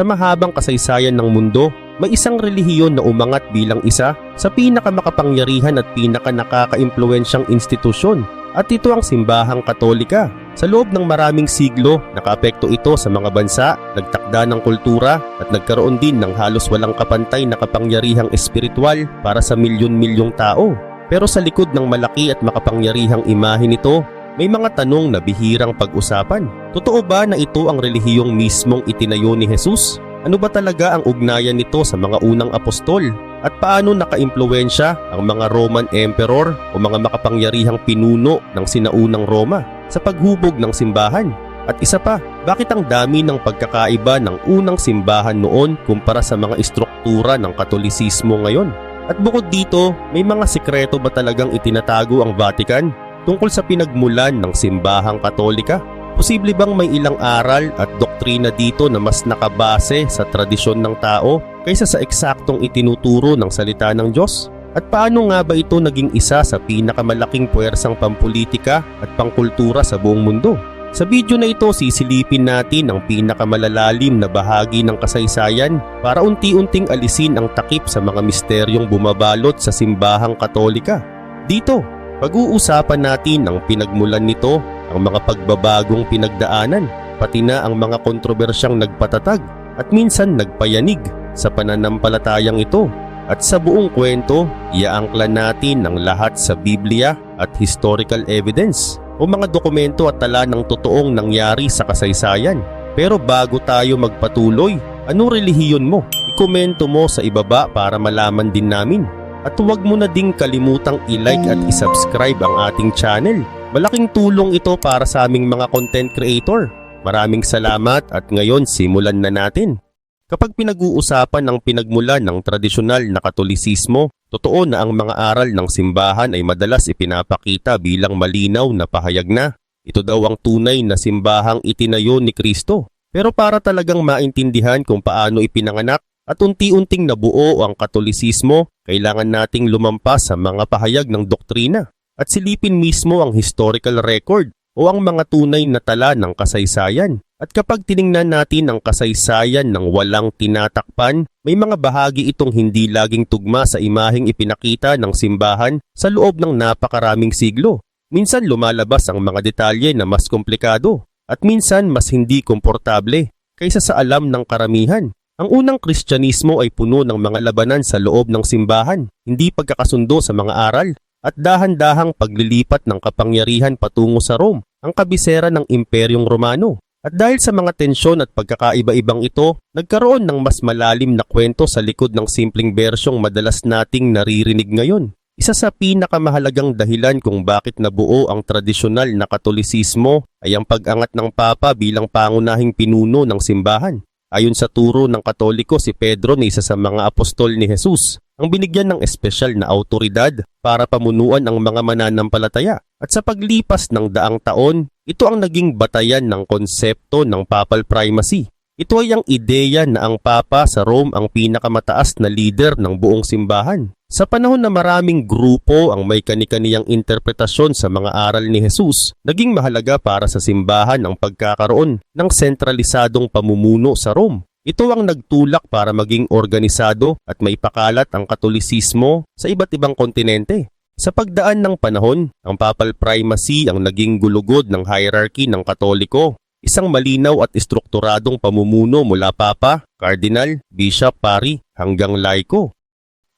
Sa mahabang kasaysayan ng mundo, may isang relihiyon na umangat bilang isa sa pinakamakapangyarihan at pinaka nakakaimpluwensyang institusyon at ito ang simbahang katolika. Sa loob ng maraming siglo, nakaapekto ito sa mga bansa, nagtakda ng kultura at nagkaroon din ng halos walang kapantay na kapangyarihang espiritual para sa milyon-milyong tao. Pero sa likod ng malaki at makapangyarihang imahe nito, may mga tanong na bihirang pag-usapan. Totoo ba na ito ang relihiyong mismong itinayo ni Jesus? Ano ba talaga ang ugnayan nito sa mga unang apostol? At paano nakaimpluwensya ang mga Roman Emperor o mga makapangyarihang pinuno ng sinaunang Roma sa paghubog ng simbahan? At isa pa, bakit ang dami ng pagkakaiba ng unang simbahan noon kumpara sa mga istruktura ng katolisismo ngayon? At bukod dito, may mga sikreto ba talagang itinatago ang Vatican tungkol sa pinagmulan ng simbahang katolika? Posible bang may ilang aral at doktrina dito na mas nakabase sa tradisyon ng tao kaysa sa eksaktong itinuturo ng salita ng Diyos? At paano nga ba ito naging isa sa pinakamalaking puwersang pampolitika at pangkultura sa buong mundo? Sa video na ito, sisilipin natin ang pinakamalalalim na bahagi ng kasaysayan para unti-unting alisin ang takip sa mga misteryong bumabalot sa simbahang katolika. Dito, pag-uusapan natin ang pinagmulan nito, ang mga pagbabagong pinagdaanan, pati na ang mga kontrobersyang nagpatatag at minsan nagpayanig sa pananampalatayang ito. At sa buong kwento, iaangkla natin ang lahat sa Biblia at historical evidence o mga dokumento at tala ng totoong nangyari sa kasaysayan. Pero bago tayo magpatuloy, anong relihiyon mo? Ikomento mo sa ibaba para malaman din namin. At huwag mo na ding kalimutang i-like at i-subscribe ang ating channel. Malaking tulong ito para sa aming mga content creator. Maraming salamat at ngayon simulan na natin. Kapag pinag-uusapan ng pinagmulan ng tradisyonal na katolisismo, totoo na ang mga aral ng simbahan ay madalas ipinapakita bilang malinaw na pahayag na. Ito daw ang tunay na simbahang itinayo ni Kristo. Pero para talagang maintindihan kung paano ipinanganak at unti-unting nabuo ang katolisismo, kailangan nating lumampas sa mga pahayag ng doktrina at silipin mismo ang historical record o ang mga tunay na tala ng kasaysayan. At kapag tiningnan natin ang kasaysayan ng walang tinatakpan, may mga bahagi itong hindi laging tugma sa imaheng ipinakita ng simbahan sa loob ng napakaraming siglo. Minsan lumalabas ang mga detalye na mas komplikado at minsan mas hindi komportable kaysa sa alam ng karamihan. Ang unang Kristyanismo ay puno ng mga labanan sa loob ng simbahan, hindi pagkakasundo sa mga aral, at dahan-dahang paglilipat ng kapangyarihan patungo sa Rome, ang kabisera ng Imperyong Romano. At dahil sa mga tensyon at pagkakaiba-ibang ito, nagkaroon ng mas malalim na kwento sa likod ng simpleng bersyong madalas nating naririnig ngayon. Isa sa pinakamahalagang dahilan kung bakit nabuo ang tradisyonal na katolisismo ay ang pag-angat ng Papa bilang pangunahing pinuno ng simbahan. Ayon sa turo ng Katoliko, si Pedro na isa sa mga apostol ni Jesus ang binigyan ng espesyal na autoridad para pamunuan ang mga mananampalataya. At sa paglipas ng daang taon, ito ang naging batayan ng konsepto ng papal primacy. Ito ay ang ideya na ang papa sa Rome ang pinakamataas na leader ng buong simbahan. Sa panahon na maraming grupo ang may kani-kaniyang interpretasyon sa mga aral ni Jesus, naging mahalaga para sa simbahan ang pagkakaroon ng sentralisadong pamumuno sa Rome. Ito ang nagtulak para maging organisado at maipakalat ang katolisismo sa iba't ibang kontinente. Sa pagdaan ng panahon, ang papal primacy ang naging gulugod ng hierarchy ng katoliko Isang malinaw at estrukturadong pamumuno mula Papa, Cardinal, Bishop, Pari hanggang laiko.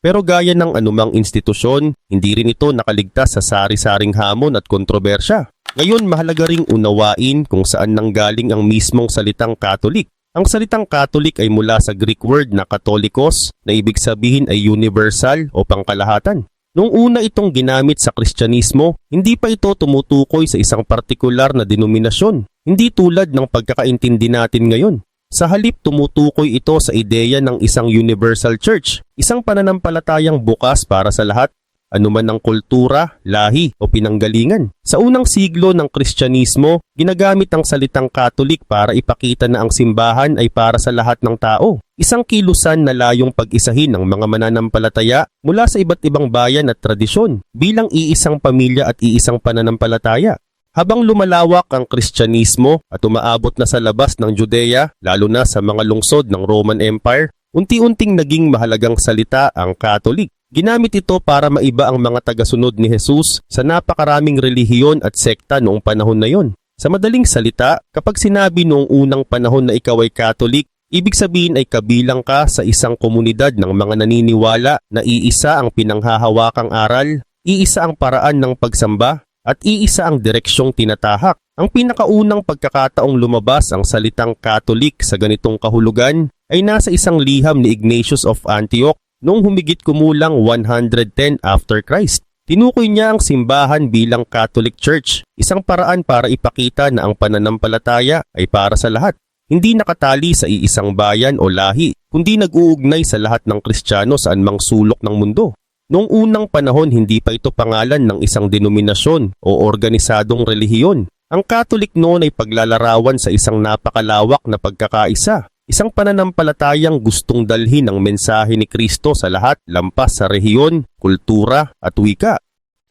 Pero gaya ng anumang institusyon, hindi rin ito nakaligtas sa sari-saring hamon at kontrobersya. Ngayon mahalaga ring unawain kung saan nanggaling ang mismong salitang Katolik. Ang salitang Katolik ay mula sa Greek word na katolikos na ibig sabihin ay universal o pangkalahatan. Nung una itong ginamit sa Kristyanismo, hindi pa ito tumutukoy sa isang partikular na denominasyon, hindi tulad ng pagkakaintindi natin ngayon. Sa halip tumutukoy ito sa ideya ng isang universal church, isang pananampalatayang bukas para sa lahat anuman ang kultura, lahi o pinanggalingan. Sa unang siglo ng Kristyanismo, ginagamit ang salitang Katolik para ipakita na ang simbahan ay para sa lahat ng tao. Isang kilusan na layong pag-isahin ng mga mananampalataya mula sa iba't ibang bayan at tradisyon bilang iisang pamilya at iisang pananampalataya. Habang lumalawak ang Kristyanismo at umaabot na sa labas ng Judea, lalo na sa mga lungsod ng Roman Empire, unti-unting naging mahalagang salita ang Katolik. Ginamit ito para maiba ang mga tagasunod ni Jesus sa napakaraming relihiyon at sekta noong panahon na yon. Sa madaling salita, kapag sinabi noong unang panahon na ikaw ay Katolik, ibig sabihin ay kabilang ka sa isang komunidad ng mga naniniwala na iisa ang pinanghahawakang aral, iisa ang paraan ng pagsamba, at iisa ang direksyong tinatahak. Ang pinakaunang pagkakataong lumabas ang salitang Katolik sa ganitong kahulugan ay nasa isang liham ni Ignatius of Antioch noong humigit kumulang 110 after Christ. Tinukoy niya ang simbahan bilang Catholic Church, isang paraan para ipakita na ang pananampalataya ay para sa lahat. Hindi nakatali sa iisang bayan o lahi, kundi nag-uugnay sa lahat ng Kristiyano sa anumang sulok ng mundo. Noong unang panahon hindi pa ito pangalan ng isang denominasyon o organisadong relihiyon. Ang Katolik noon ay paglalarawan sa isang napakalawak na pagkakaisa, isang pananampalatayang gustong dalhin ang mensahe ni Kristo sa lahat lampas sa rehiyon, kultura at wika.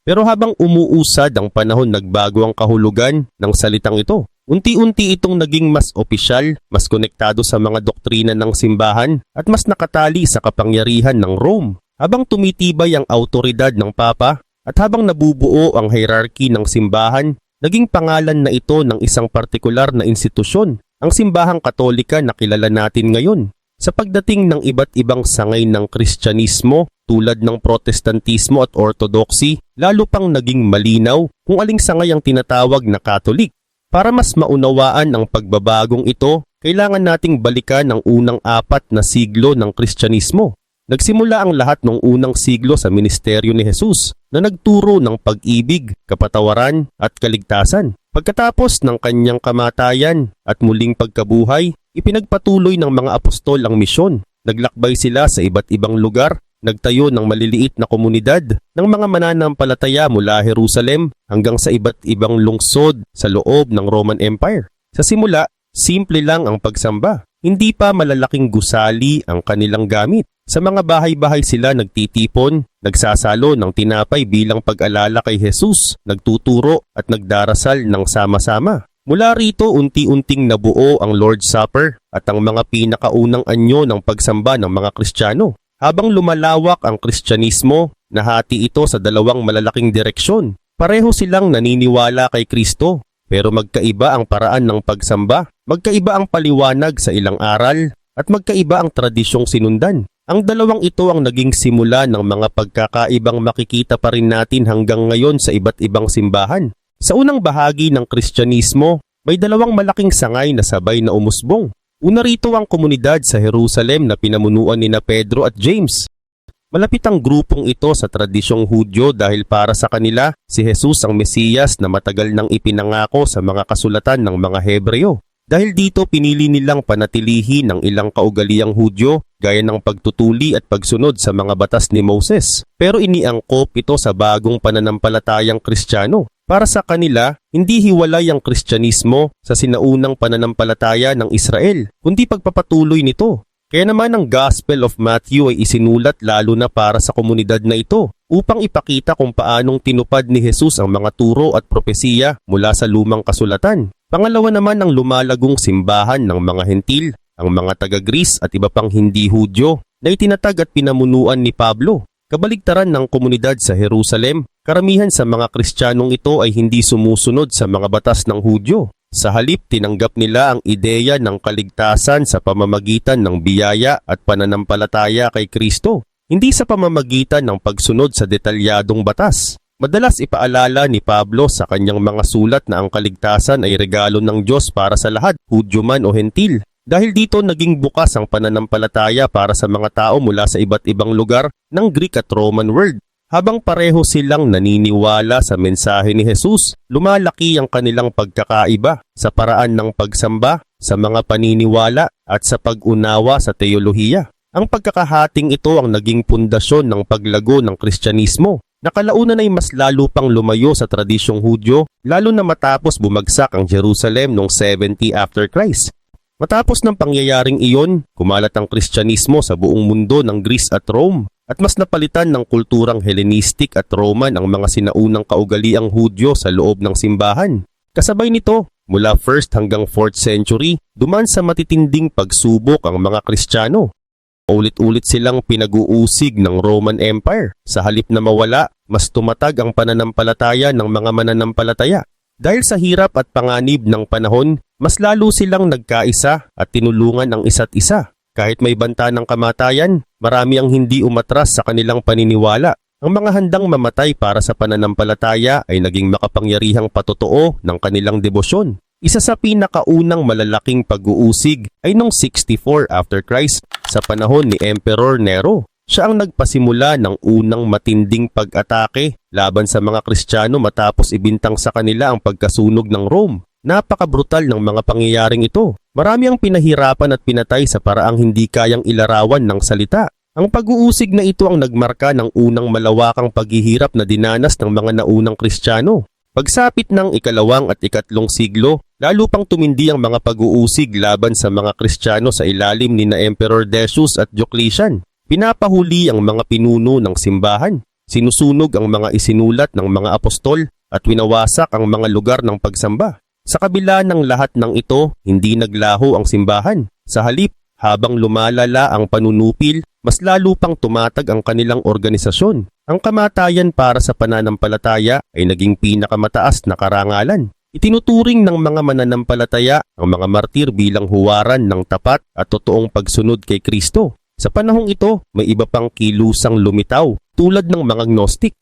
Pero habang umuusad ang panahon nagbago ang kahulugan ng salitang ito. Unti-unti itong naging mas opisyal, mas konektado sa mga doktrina ng simbahan at mas nakatali sa kapangyarihan ng Rome. Habang tumitibay ang autoridad ng Papa at habang nabubuo ang hierarchy ng simbahan, naging pangalan na ito ng isang partikular na institusyon, ang simbahang katolika na kilala natin ngayon. Sa pagdating ng iba't ibang sangay ng Kristyanismo tulad ng Protestantismo at Orthodoxy, lalo pang naging malinaw kung aling sangay ang tinatawag na Katolik. Para mas maunawaan ang pagbabagong ito, kailangan nating balikan ang unang apat na siglo ng Kristyanismo. Nagsimula ang lahat noong unang siglo sa ministeryo ni Jesus na nagturo ng pag-ibig, kapatawaran at kaligtasan. Pagkatapos ng kanyang kamatayan at muling pagkabuhay, ipinagpatuloy ng mga apostol ang misyon. Naglakbay sila sa iba't ibang lugar, nagtayo ng maliliit na komunidad ng mga mananampalataya mula Jerusalem hanggang sa iba't ibang lungsod sa loob ng Roman Empire. Sa simula, simple lang ang pagsamba. Hindi pa malalaking gusali ang kanilang gamit. Sa mga bahay-bahay sila nagtitipon, nagsasalo ng tinapay bilang pag-alala kay Jesus, nagtuturo at nagdarasal ng sama-sama. Mula rito unti-unting nabuo ang Lord's Supper at ang mga pinakaunang anyo ng pagsamba ng mga Kristiyano. Habang lumalawak ang Kristyanismo, nahati ito sa dalawang malalaking direksyon. Pareho silang naniniwala kay Kristo, pero magkaiba ang paraan ng pagsamba, magkaiba ang paliwanag sa ilang aral, at magkaiba ang tradisyong sinundan. Ang dalawang ito ang naging simula ng mga pagkakaibang makikita pa rin natin hanggang ngayon sa iba't ibang simbahan. Sa unang bahagi ng Kristyanismo, may dalawang malaking sangay na sabay na umusbong. Una rito ang komunidad sa Jerusalem na pinamunuan ni na Pedro at James. Malapit ang grupong ito sa tradisyong Hudyo dahil para sa kanila, si Jesus ang Mesiyas na matagal nang ipinangako sa mga kasulatan ng mga Hebreo. Dahil dito pinili nilang panatilihin ang ilang kaugaliang Hudyo gaya ng pagtutuli at pagsunod sa mga batas ni Moses. Pero iniangkop ito sa bagong pananampalatayang Kristiyano. Para sa kanila, hindi hiwalay ang Kristyanismo sa sinaunang pananampalataya ng Israel, kundi pagpapatuloy nito. Kaya naman ang Gospel of Matthew ay isinulat lalo na para sa komunidad na ito upang ipakita kung paanong tinupad ni Jesus ang mga turo at propesiya mula sa lumang kasulatan. Pangalawa naman ang lumalagong simbahan ng mga hentil, ang mga taga-Greece at iba pang hindi Hudyo na itinatag at pinamunuan ni Pablo. Kabaligtaran ng komunidad sa Jerusalem, karamihan sa mga Kristiyanong ito ay hindi sumusunod sa mga batas ng Hudyo. Sa halip, tinanggap nila ang ideya ng kaligtasan sa pamamagitan ng biyaya at pananampalataya kay Kristo, hindi sa pamamagitan ng pagsunod sa detalyadong batas. Madalas ipaalala ni Pablo sa kanyang mga sulat na ang kaligtasan ay regalo ng Diyos para sa lahat, Hudyo man o Hentil. Dahil dito naging bukas ang pananampalataya para sa mga tao mula sa iba't ibang lugar ng Greek at Roman world. Habang pareho silang naniniwala sa mensahe ni Jesus, lumalaki ang kanilang pagkakaiba sa paraan ng pagsamba, sa mga paniniwala at sa pag-unawa sa teolohiya. Ang pagkakahating ito ang naging pundasyon ng paglago ng Kristyanismo. Nakalaunan ay mas lalo pang lumayo sa tradisyong Hudyo, lalo na matapos bumagsak ang Jerusalem noong 70 after Christ. Matapos ng pangyayaring iyon, kumalat ang Kristyanismo sa buong mundo ng Greece at Rome at mas napalitan ng kulturang Hellenistic at Roman ang mga sinaunang kaugaliang Hudyo sa loob ng simbahan. Kasabay nito, mula 1st hanggang 4th century, duman sa matitinding pagsubok ang mga Kristiyano. Ulit-ulit silang pinag-uusig ng Roman Empire. Sa halip na mawala, mas tumatag ang pananampalataya ng mga mananampalataya. Dahil sa hirap at panganib ng panahon, mas lalo silang nagkaisa at tinulungan ang isa't isa. Kahit may banta ng kamatayan, marami ang hindi umatras sa kanilang paniniwala. Ang mga handang mamatay para sa pananampalataya ay naging makapangyarihang patotoo ng kanilang debosyon. Isa sa pinakaunang malalaking pag-uusig ay noong 64 after Christ sa panahon ni Emperor Nero. Siya ang nagpasimula ng unang matinding pag-atake laban sa mga Kristiyano matapos ibintang sa kanila ang pagkasunog ng Rome. Napakabrutal ng mga pangyayaring ito. Marami ang pinahirapan at pinatay sa paraang hindi kayang ilarawan ng salita. Ang pag-uusig na ito ang nagmarka ng unang malawakang paghihirap na dinanas ng mga naunang Kristiyano. Pagsapit ng ikalawang at ikatlong siglo, lalo pang tumindi ang mga pag-uusig laban sa mga Kristiyano sa ilalim ni na Emperor Decius at Diocletian. Pinapahuli ang mga pinuno ng simbahan, sinusunog ang mga isinulat ng mga apostol at winawasak ang mga lugar ng pagsamba. Sa kabila ng lahat ng ito, hindi naglaho ang simbahan. Sa halip, habang lumalala ang panunupil, mas lalo pang tumatag ang kanilang organisasyon. Ang kamatayan para sa pananampalataya ay naging pinakamataas na karangalan. Itinuturing ng mga mananampalataya ang mga martir bilang huwaran ng tapat at totoong pagsunod kay Kristo. Sa panahong ito, may iba pang kilusang lumitaw tulad ng mga gnostic.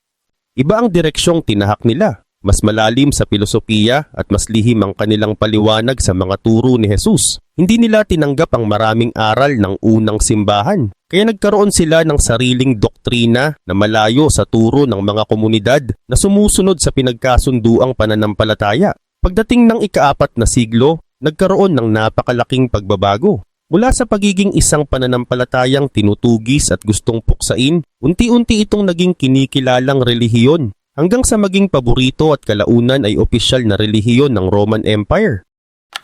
Iba ang direksyong tinahak nila. Mas malalim sa filosofiya at mas lihim ang kanilang paliwanag sa mga turo ni Jesus. Hindi nila tinanggap ang maraming aral ng unang simbahan. Kaya nagkaroon sila ng sariling doktrina na malayo sa turo ng mga komunidad na sumusunod sa pinagkasunduang pananampalataya. Pagdating ng ikaapat na siglo, nagkaroon ng napakalaking pagbabago. Mula sa pagiging isang pananampalatayang tinutugis at gustong puksain, unti-unti itong naging kinikilalang relihiyon hanggang sa maging paborito at kalaunan ay opisyal na relihiyon ng Roman Empire.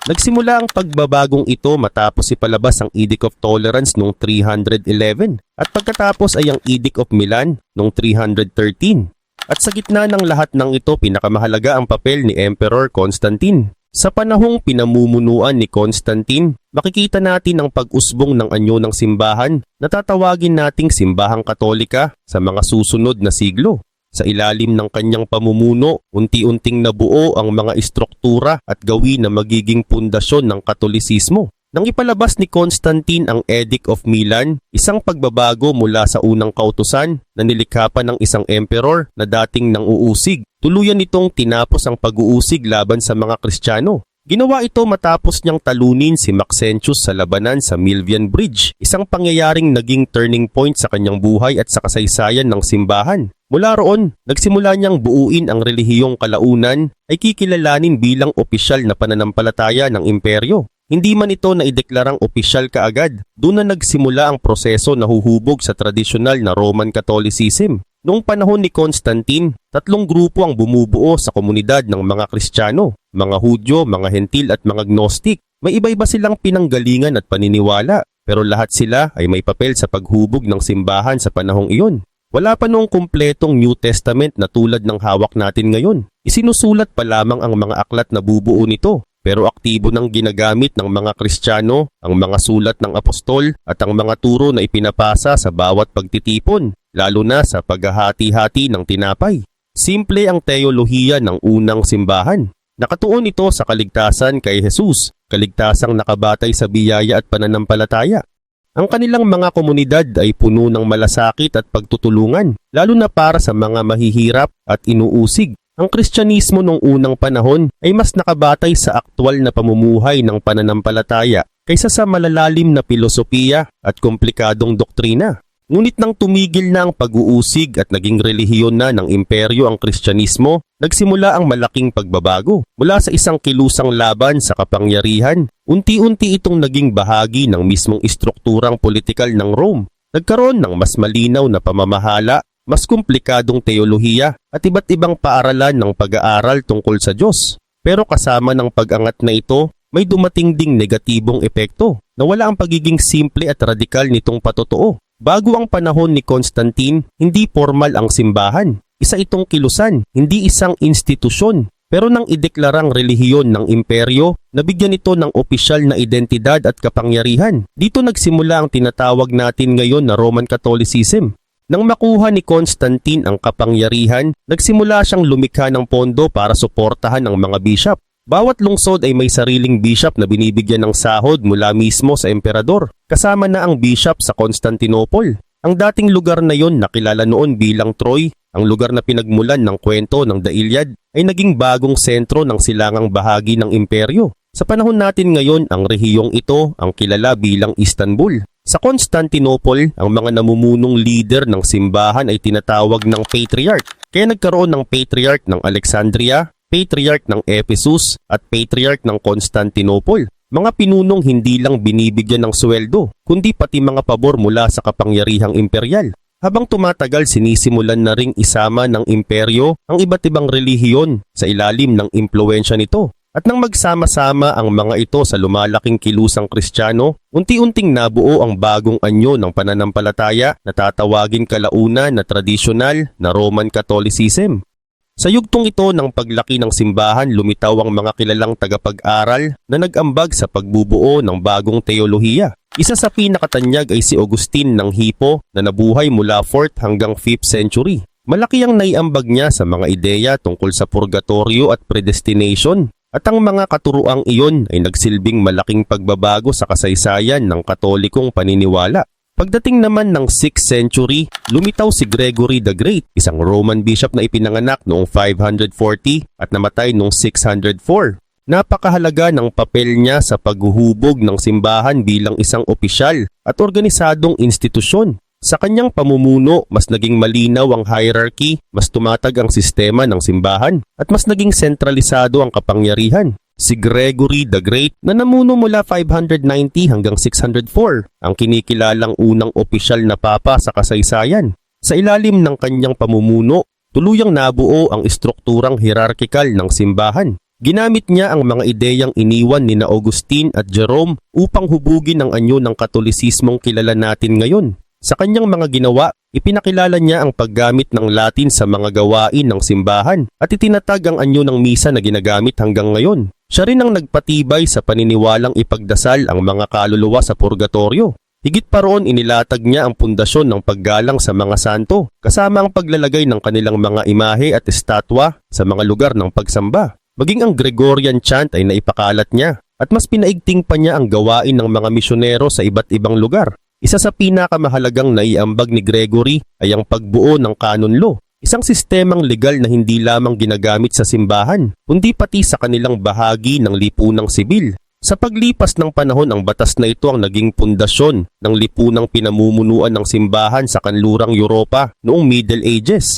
Nagsimula ang pagbabagong ito matapos ipalabas ang Edict of Tolerance noong 311 at pagkatapos ay ang Edict of Milan noong 313. At sa gitna ng lahat ng ito pinakamahalaga ang papel ni Emperor Constantine. Sa panahong pinamumunuan ni Constantine, makikita natin ang pag-usbong ng anyo ng simbahan na tatawagin nating simbahang katolika sa mga susunod na siglo. Sa ilalim ng kanyang pamumuno, unti-unting nabuo ang mga istruktura at gawi na magiging pundasyon ng katolisismo. Nang ipalabas ni Constantine ang Edict of Milan, isang pagbabago mula sa unang kautusan na nilikha pa ng isang emperor na dating nang uusig. Tuluyan nitong tinapos ang pag-uusig laban sa mga Kristiyano. Ginawa ito matapos niyang talunin si Maxentius sa labanan sa Milvian Bridge, isang pangyayaring naging turning point sa kanyang buhay at sa kasaysayan ng simbahan. Mula roon, nagsimula niyang buuin ang relihiyong kalaunan ay kikilalanin bilang opisyal na pananampalataya ng imperyo. Hindi man ito naideklarang opisyal kaagad, doon na nagsimula ang proseso na huhubog sa tradisyonal na Roman Catholicism. Noong panahon ni Constantine, tatlong grupo ang bumubuo sa komunidad ng mga Kristiyano, mga Hudyo, mga Hentil at mga Gnostic. May iba-iba silang pinanggalingan at paniniwala, pero lahat sila ay may papel sa paghubog ng simbahan sa panahong iyon. Wala pa noong kumpletong New Testament na tulad ng hawak natin ngayon. Isinusulat pa lamang ang mga aklat na bubuo nito, pero aktibo nang ginagamit ng mga Kristiyano ang mga sulat ng apostol at ang mga turo na ipinapasa sa bawat pagtitipon, lalo na sa paghahati-hati ng tinapay. Simple ang teolohiya ng unang simbahan. Nakatuon ito sa kaligtasan kay Jesus, kaligtasang nakabatay sa biyaya at pananampalataya. Ang kanilang mga komunidad ay puno ng malasakit at pagtutulungan, lalo na para sa mga mahihirap at inuusig. Ang Kristyanismo noong unang panahon ay mas nakabatay sa aktwal na pamumuhay ng pananampalataya kaysa sa malalalim na pilosopiya at komplikadong doktrina. Ngunit nang tumigil na ang pag-uusig at naging relihiyon na ng imperyo ang Kristyanismo, nagsimula ang malaking pagbabago. Mula sa isang kilusang laban sa kapangyarihan, unti-unti itong naging bahagi ng mismong istrukturang politikal ng Rome. Nagkaroon ng mas malinaw na pamamahala, mas komplikadong teolohiya at iba't ibang paaralan ng pag-aaral tungkol sa Diyos. Pero kasama ng pag-angat na ito, may dumating ding negatibong epekto na wala ang pagiging simple at radikal nitong patotoo. Bago ang panahon ni Constantine, hindi formal ang simbahan. Isa itong kilusan, hindi isang institusyon. Pero nang ideklarang relihiyon ng imperyo, nabigyan ito ng opisyal na identidad at kapangyarihan. Dito nagsimula ang tinatawag natin ngayon na Roman Catholicism. Nang makuha ni Constantine ang kapangyarihan, nagsimula siyang lumikha ng pondo para suportahan ang mga bishop. Bawat lungsod ay may sariling bishop na binibigyan ng sahod mula mismo sa emperador, kasama na ang bishop sa Constantinople. Ang dating lugar na yon nakilala noon bilang Troy, ang lugar na pinagmulan ng kwento ng The Iliad, ay naging bagong sentro ng silangang bahagi ng imperyo. Sa panahon natin ngayon, ang rehiyong ito ang kilala bilang Istanbul. Sa Constantinople, ang mga namumunong leader ng simbahan ay tinatawag ng patriarch. Kaya nagkaroon ng patriarch ng Alexandria, patriarch ng Ephesus at patriarch ng Constantinople. Mga pinunong hindi lang binibigyan ng sweldo, kundi pati mga pabor mula sa kapangyarihang imperial. Habang tumatagal sinisimulan na ring isama ng imperyo ang iba't ibang relihiyon sa ilalim ng impluensya nito. At nang magsama-sama ang mga ito sa lumalaking kilusang kristyano, unti-unting nabuo ang bagong anyo ng pananampalataya na tatawagin kalauna na tradisyonal na Roman Catholicism. Sa yugtong ito ng paglaki ng simbahan, lumitaw ang mga kilalang tagapag-aral na nag-ambag sa pagbubuo ng bagong teolohiya. Isa sa pinakatanyag ay si Augustine ng Hippo na nabuhay mula 4th hanggang 5th century. Malaki ang naiambag niya sa mga ideya tungkol sa purgatorio at predestination at ang mga katuruang iyon ay nagsilbing malaking pagbabago sa kasaysayan ng katolikong paniniwala. Pagdating naman ng 6th century, lumitaw si Gregory the Great, isang Roman bishop na ipinanganak noong 540 at namatay noong 604. Napakahalaga ng papel niya sa paghuhubog ng simbahan bilang isang opisyal at organisadong institusyon. Sa kanyang pamumuno, mas naging malinaw ang hierarchy, mas tumatag ang sistema ng simbahan, at mas naging sentralisado ang kapangyarihan. Si Gregory the Great na namuno mula 590 hanggang 604, ang kinikilalang unang opisyal na papa sa kasaysayan. Sa ilalim ng kanyang pamumuno, tuluyang nabuo ang istrukturang hierarkikal ng simbahan. Ginamit niya ang mga ideyang iniwan ni na Augustine at Jerome upang hubugin ang anyo ng katolisismong kilala natin ngayon. Sa kanyang mga ginawa, ipinakilala niya ang paggamit ng Latin sa mga gawain ng simbahan at itinatag ang anyo ng misa na ginagamit hanggang ngayon. Siya rin ang nagpatibay sa paniniwalang ipagdasal ang mga kaluluwa sa purgatorio. Higit pa roon inilatag niya ang pundasyon ng paggalang sa mga santo, kasama ang paglalagay ng kanilang mga imahe at estatwa sa mga lugar ng pagsamba. Maging ang Gregorian chant ay naipakalat niya at mas pinaigting pa niya ang gawain ng mga misyonero sa iba't ibang lugar isa sa pinakamahalagang naiambag ni Gregory ay ang pagbuo ng canon isang sistemang legal na hindi lamang ginagamit sa simbahan, kundi pati sa kanilang bahagi ng lipunang sibil. Sa paglipas ng panahon ang batas na ito ang naging pundasyon ng lipunang pinamumunuan ng simbahan sa kanlurang Europa noong Middle Ages.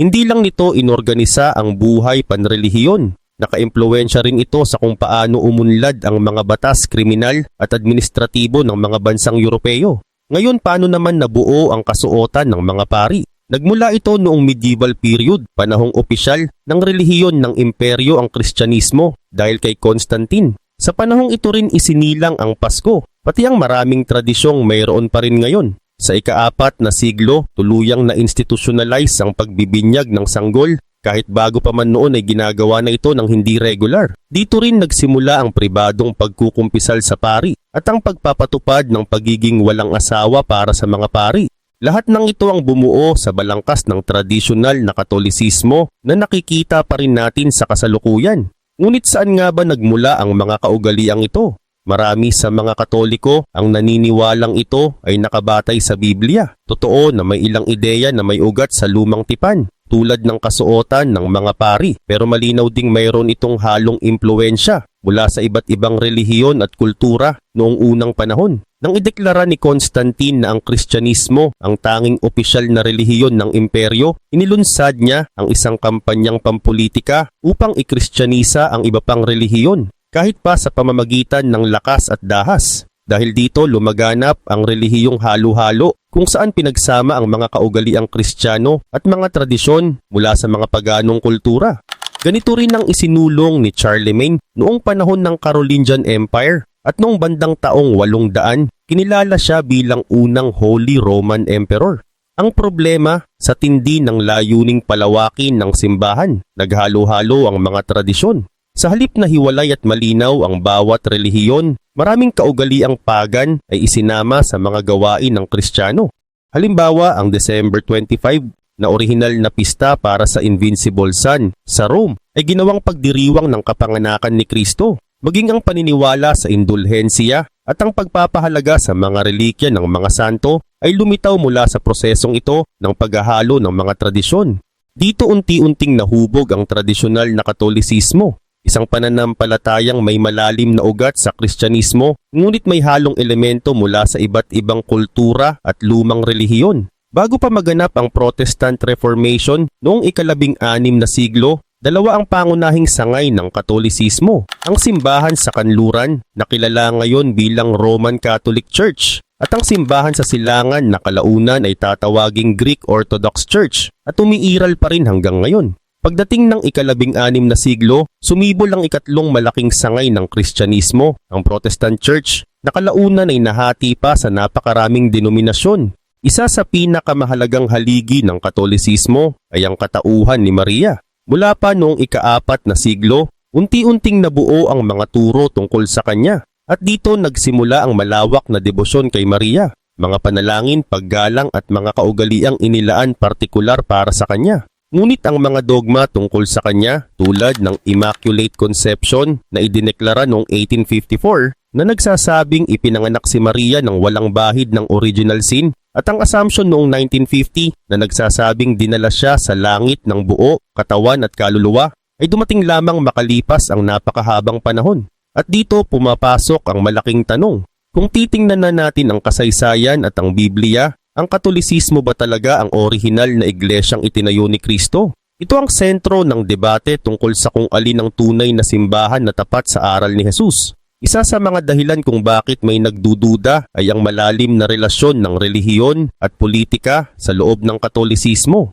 Hindi lang nito inorganisa ang buhay panrelihiyon, Nakaimpluwensya rin ito sa kung paano umunlad ang mga batas kriminal at administratibo ng mga bansang Europeo. Ngayon paano naman nabuo ang kasuotan ng mga pari? Nagmula ito noong medieval period, panahong opisyal ng relihiyon ng imperyo ang Kristyanismo dahil kay Constantine. Sa panahong ito rin isinilang ang Pasko, pati ang maraming tradisyong mayroon pa rin ngayon. Sa ikaapat na siglo, tuluyang na institutionalize ang pagbibinyag ng sanggol kahit bago pa man noon ay ginagawa na ito ng hindi regular. Dito rin nagsimula ang pribadong pagkukumpisal sa pari at ang pagpapatupad ng pagiging walang asawa para sa mga pari. Lahat ng ito ang bumuo sa balangkas ng tradisyonal na katolisismo na nakikita pa rin natin sa kasalukuyan. Ngunit saan nga ba nagmula ang mga kaugaliang ito? Marami sa mga katoliko ang naniniwalang ito ay nakabatay sa Biblia. Totoo na may ilang ideya na may ugat sa lumang tipan tulad ng kasuotan ng mga pari pero malinaw ding mayroon itong halong impluensya mula sa iba't ibang relihiyon at kultura noong unang panahon. Nang ideklara ni Constantine na ang Kristyanismo ang tanging opisyal na relihiyon ng imperyo, inilunsad niya ang isang kampanyang pampolitika upang ikristyanisa ang iba pang relihiyon kahit pa sa pamamagitan ng lakas at dahas. Dahil dito lumaganap ang relihiyong halo-halo kung saan pinagsama ang mga kaugaliang kristyano at mga tradisyon mula sa mga paganong kultura. Ganito rin ang isinulong ni Charlemagne noong panahon ng Carolingian Empire at noong bandang taong 800, kinilala siya bilang unang Holy Roman Emperor. Ang problema sa tindi ng layuning palawakin ng simbahan, naghalo-halo ang mga tradisyon. Sa halip na hiwalay at malinaw ang bawat relihiyon, maraming kaugaliang pagan ay isinama sa mga gawain ng Kristiyano. Halimbawa, ang December 25 na orihinal na pista para sa Invincible Sun sa Rome ay ginawang pagdiriwang ng kapanganakan ni Kristo, maging ang paniniwala sa indulhensya at ang pagpapahalaga sa mga relikya ng mga santo ay lumitaw mula sa prosesong ito ng paghahalo ng mga tradisyon. Dito unti-unting nahubog ang tradisyonal na katolisismo, isang pananampalatayang may malalim na ugat sa kristyanismo ngunit may halong elemento mula sa iba't ibang kultura at lumang relihiyon. Bago pa maganap ang Protestant Reformation noong ikalabing anim na siglo, dalawa ang pangunahing sangay ng Katolisismo. Ang simbahan sa kanluran na kilala ngayon bilang Roman Catholic Church at ang simbahan sa silangan na kalaunan ay tatawaging Greek Orthodox Church at umiiral pa rin hanggang ngayon. Pagdating ng ikalabing anim na siglo, sumibol ang ikatlong malaking sangay ng Kristyanismo, ang Protestant Church, na kalaunan ay nahati pa sa napakaraming denominasyon isa sa pinakamahalagang haligi ng Katolisismo ay ang katauhan ni Maria. Mula pa noong ikaapat na siglo, unti-unting nabuo ang mga turo tungkol sa kanya at dito nagsimula ang malawak na debosyon kay Maria, mga panalangin, paggalang at mga kaugaliang inilaan partikular para sa kanya. Ngunit ang mga dogma tungkol sa kanya tulad ng Immaculate Conception na idineklara noong 1854 na nagsasabing ipinanganak si Maria ng walang bahid ng original sin at ang assumption noong 1950 na nagsasabing dinala siya sa langit ng buo, katawan at kaluluwa ay dumating lamang makalipas ang napakahabang panahon. At dito pumapasok ang malaking tanong. Kung titingnan na natin ang kasaysayan at ang Biblia, ang katolisismo ba talaga ang orihinal na iglesyang itinayo ni Kristo? Ito ang sentro ng debate tungkol sa kung alin ang tunay na simbahan na tapat sa aral ni Jesus. Isa sa mga dahilan kung bakit may nagdududa ay ang malalim na relasyon ng relihiyon at politika sa loob ng katolisismo.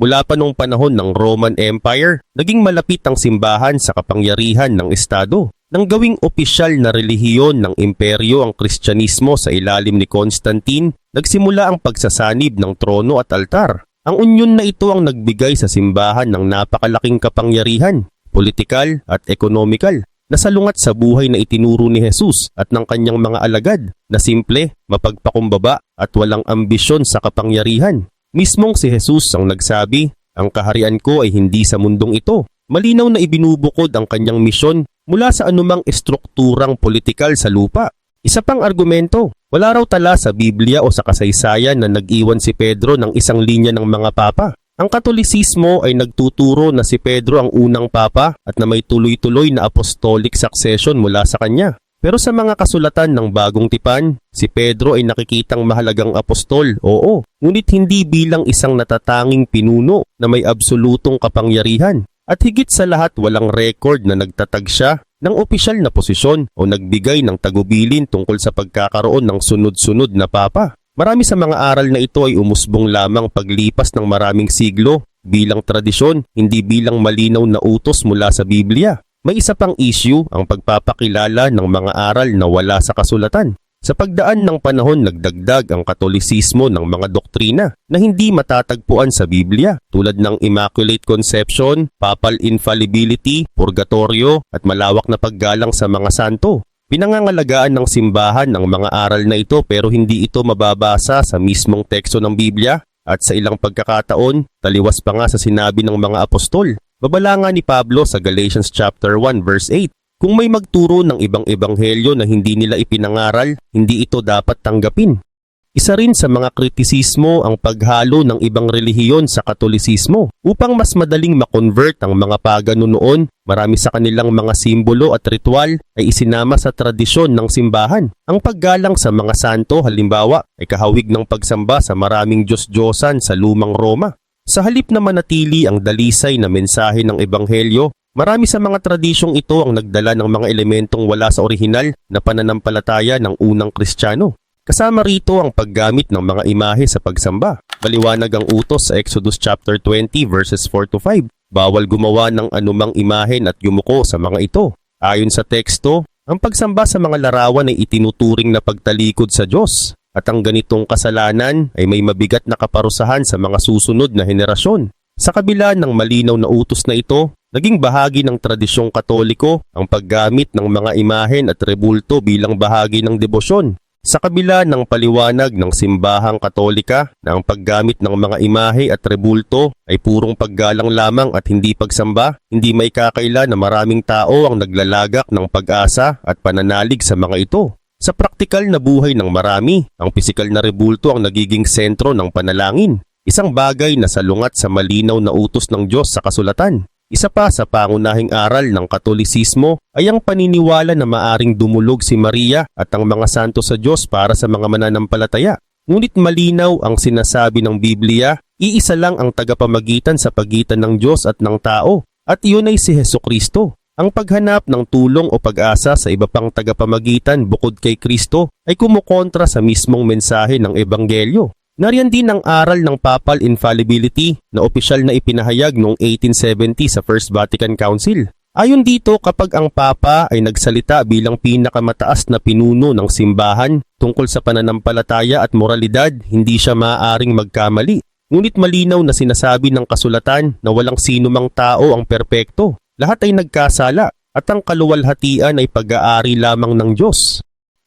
Mula pa noong panahon ng Roman Empire, naging malapit ang simbahan sa kapangyarihan ng Estado. Nang gawing opisyal na relihiyon ng imperyo ang Kristyanismo sa ilalim ni Constantine, nagsimula ang pagsasanib ng trono at altar. Ang unyon na ito ang nagbigay sa simbahan ng napakalaking kapangyarihan, politikal at ekonomikal nasalungat sa buhay na itinuro ni Jesus at ng kanyang mga alagad na simple, mapagpakumbaba at walang ambisyon sa kapangyarihan. Mismong si Jesus ang nagsabi, ang kaharian ko ay hindi sa mundong ito. Malinaw na ibinubukod ang kanyang misyon mula sa anumang estrukturang politikal sa lupa. Isa pang argumento, wala raw tala sa Biblia o sa kasaysayan na nag-iwan si Pedro ng isang linya ng mga papa. Ang Katolisismo ay nagtuturo na si Pedro ang unang papa at na may tuloy-tuloy na apostolic succession mula sa kanya. Pero sa mga kasulatan ng bagong tipan, si Pedro ay nakikitang mahalagang apostol, oo, ngunit hindi bilang isang natatanging pinuno na may absolutong kapangyarihan. At higit sa lahat walang record na nagtatag siya ng opisyal na posisyon o nagbigay ng tagubilin tungkol sa pagkakaroon ng sunod-sunod na papa. Marami sa mga aral na ito ay umusbong lamang paglipas ng maraming siglo bilang tradisyon, hindi bilang malinaw na utos mula sa Biblia. May isa pang issue ang pagpapakilala ng mga aral na wala sa kasulatan. Sa pagdaan ng panahon nagdagdag ang katolisismo ng mga doktrina na hindi matatagpuan sa Biblia tulad ng Immaculate Conception, Papal Infallibility, Purgatorio at malawak na paggalang sa mga santo. Pinangangalagaan ng simbahan ang mga aral na ito pero hindi ito mababasa sa mismong teksto ng Biblia at sa ilang pagkakataon, taliwas pa nga sa sinabi ng mga apostol. Babala nga ni Pablo sa Galatians chapter 1 verse 8, kung may magturo ng ibang ebanghelyo na hindi nila ipinangaral, hindi ito dapat tanggapin. Isa rin sa mga kritisismo ang paghalo ng ibang relihiyon sa katolisismo. Upang mas madaling makonvert ang mga pagano noon, marami sa kanilang mga simbolo at ritual ay isinama sa tradisyon ng simbahan. Ang paggalang sa mga santo halimbawa ay kahawig ng pagsamba sa maraming Diyos-Diyosan sa lumang Roma. Sa halip na manatili ang dalisay na mensahe ng ebanghelyo, Marami sa mga tradisyong ito ang nagdala ng mga elementong wala sa orihinal na pananampalataya ng unang Kristiyano. Kasama rito ang paggamit ng mga imahe sa pagsamba. Maliwanag ang utos sa Exodus chapter 20 verses 4 to 5. Bawal gumawa ng anumang imahen at yumuko sa mga ito. Ayon sa teksto, ang pagsamba sa mga larawan ay itinuturing na pagtalikod sa Diyos. at ang ganitong kasalanan ay may mabigat na kaparusahan sa mga susunod na henerasyon. Sa kabila ng malinaw na utos na ito, naging bahagi ng tradisyong katoliko ang paggamit ng mga imahen at rebulto bilang bahagi ng debosyon. Sa kabila ng paliwanag ng simbahang katolika na ang paggamit ng mga imahe at rebulto ay purong paggalang lamang at hindi pagsamba, hindi may kakaila na maraming tao ang naglalagak ng pag-asa at pananalig sa mga ito. Sa praktikal na buhay ng marami, ang pisikal na rebulto ang nagiging sentro ng panalangin. Isang bagay na salungat sa malinaw na utos ng Diyos sa kasulatan. Isa pa sa pangunahing aral ng Katolisismo ay ang paniniwala na maaring dumulog si Maria at ang mga santo sa Diyos para sa mga mananampalataya. Ngunit malinaw ang sinasabi ng Biblia, iisa lang ang tagapamagitan sa pagitan ng Diyos at ng tao, at iyon ay si Heso Kristo. Ang paghanap ng tulong o pag-asa sa iba pang tagapamagitan bukod kay Kristo ay kumukontra sa mismong mensahe ng Ebanghelyo. Nariyan din ang aral ng Papal Infallibility na opisyal na ipinahayag noong 1870 sa First Vatican Council. Ayon dito kapag ang Papa ay nagsalita bilang pinakamataas na pinuno ng simbahan tungkol sa pananampalataya at moralidad, hindi siya maaaring magkamali. Ngunit malinaw na sinasabi ng kasulatan na walang sino mang tao ang perpekto. Lahat ay nagkasala at ang kaluwalhatian ay pag-aari lamang ng Diyos.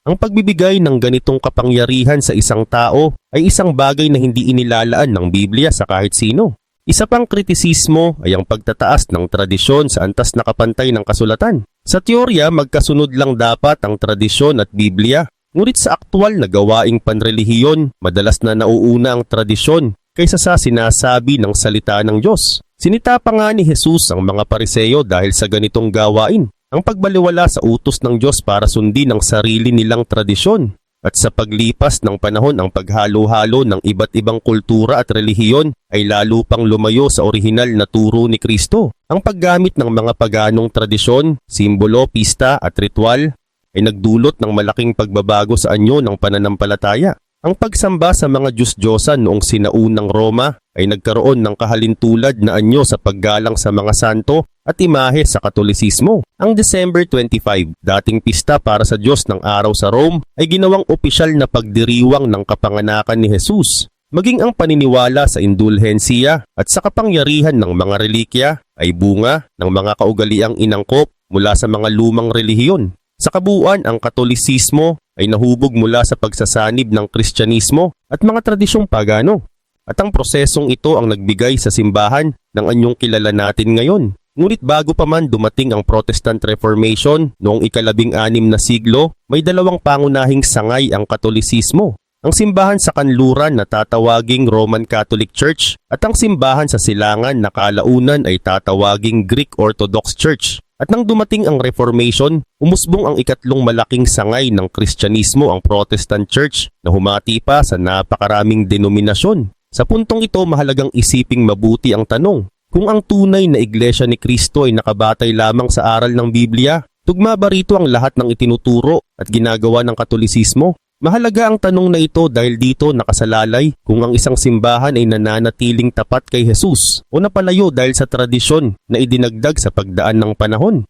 Ang pagbibigay ng ganitong kapangyarihan sa isang tao ay isang bagay na hindi inilalaan ng Biblia sa kahit sino. Isa pang kritisismo ay ang pagtataas ng tradisyon sa antas na kapantay ng kasulatan. Sa teorya, magkasunod lang dapat ang tradisyon at Biblia. Ngunit sa aktwal na gawaing panrelihiyon, madalas na nauuna ang tradisyon kaysa sa sinasabi ng salita ng Diyos. Sinita pa nga ni Jesus ang mga pariseyo dahil sa ganitong gawain ang pagbaliwala sa utos ng Diyos para sundin ang sarili nilang tradisyon. At sa paglipas ng panahon ang paghalo-halo ng iba't ibang kultura at relihiyon ay lalo pang lumayo sa orihinal na turo ni Kristo. Ang paggamit ng mga paganong tradisyon, simbolo, pista at ritual ay nagdulot ng malaking pagbabago sa anyo ng pananampalataya. Ang pagsamba sa mga Diyos-Diyosan noong sinaunang Roma ay nagkaroon ng kahalintulad na anyo sa paggalang sa mga santo at imahe sa Katolisismo. Ang December 25, dating pista para sa Diyos ng araw sa Rome, ay ginawang opisyal na pagdiriwang ng kapanganakan ni Jesus. Maging ang paniniwala sa indulhensiya at sa kapangyarihan ng mga relikya ay bunga ng mga kaugaliang inangkop mula sa mga lumang relihiyon. Sa kabuuan, ang Katolisismo ay nahubog mula sa pagsasanib ng Kristyanismo at mga tradisyong pagano. At ang prosesong ito ang nagbigay sa simbahan ng anyong kilala natin ngayon. Ngunit bago pa man dumating ang Protestant Reformation noong ikalabing anim na siglo, may dalawang pangunahing sangay ang Katolisismo. Ang simbahan sa kanluran na tatawaging Roman Catholic Church at ang simbahan sa silangan na kalaunan ay tatawaging Greek Orthodox Church. At nang dumating ang Reformation, umusbong ang ikatlong malaking sangay ng Kristyanismo ang Protestant Church na humati pa sa napakaraming denominasyon. Sa puntong ito mahalagang isiping mabuti ang tanong, kung ang tunay na iglesia ni Kristo ay nakabatay lamang sa aral ng Biblia, tugma ba rito ang lahat ng itinuturo at ginagawa ng Katolisismo? Mahalaga ang tanong na ito dahil dito nakasalalay kung ang isang simbahan ay nananatiling tapat kay Jesus o napalayo dahil sa tradisyon na idinagdag sa pagdaan ng panahon.